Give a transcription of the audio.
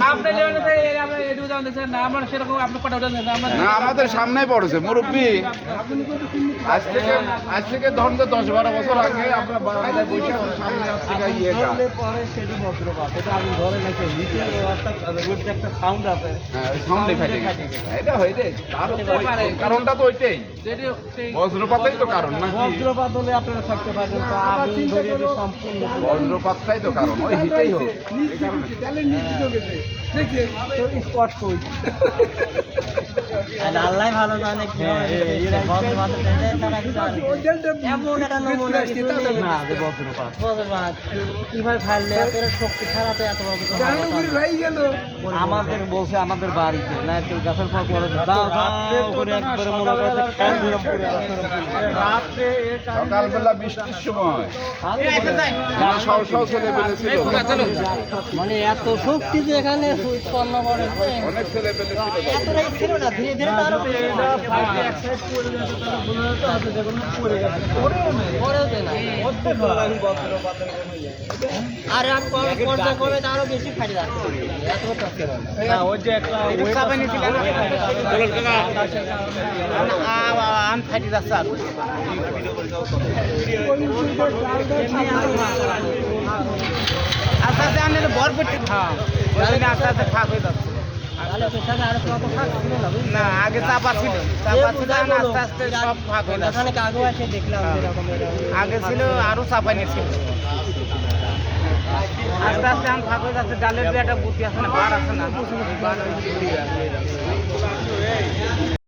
সামনে না আমাদের সামনেই পড়েছে মুরব্বী। আজ থেকে আজ থেকে ধরুন তো দশ বারো বছর আগে আমরা সামনে হ্যাঁ সামনে কারণটা তো ওইটাই। বজ্রপাতেই তো কারণ নাকি? বজ্রপাত হলে আপনারা থাকতে পারবেন তো আগুন ধরিয়ে দিয়ে সম্পূর্ণ বজ্রপাতটাই তো কারণ ওই হিটেই হোক। এই কারণে। স্পট কই আল্লাহ ভালো জানে কি হ্যাঁ, হয়। আমাদের বলছে আমাদের বাড়িতে নারকেল গাছের পর পরে মনে সকালবেলা বৃষ্টির সময় মানে এত শক্তি যে এখানে উৎপন্ন করে অনেক ছেলে পেলে ছিল না ধীরে ধীরে আরও বেশি এটা ফাইটে এক সাইড পড়ে গেছে তাহলে বোঝা যেত হাতে যেগুলো পড়ে গেছে পরেও দেয় না অর্ধেক ধরেন বজ্রপাতের কোনো নেই। আর। এক কমে আরও বেশি ফাইটে যাচ্ছে এত করতে না, ওই যে একটা আন ফাইটি যাচ্ছে আর আস্তে আস্তে আনলে বর পড়ছে হ্যাঁ আস্তে আস্তে ফাঁক হয়ে যাচ্ছে। না আগে চাপা ছিল। চাপা ছিল আস্তে আস্তে সব ফাঁক হয়ে যাচ্ছে দেখলাম এরকম আগে ছিল আরও চাপা নিয়েছিল আস্তে আস্তে এখন ফাঁক হয়ে যাচ্ছে ডালের যে একটা বুদ্ধি আছে না বার আছে না।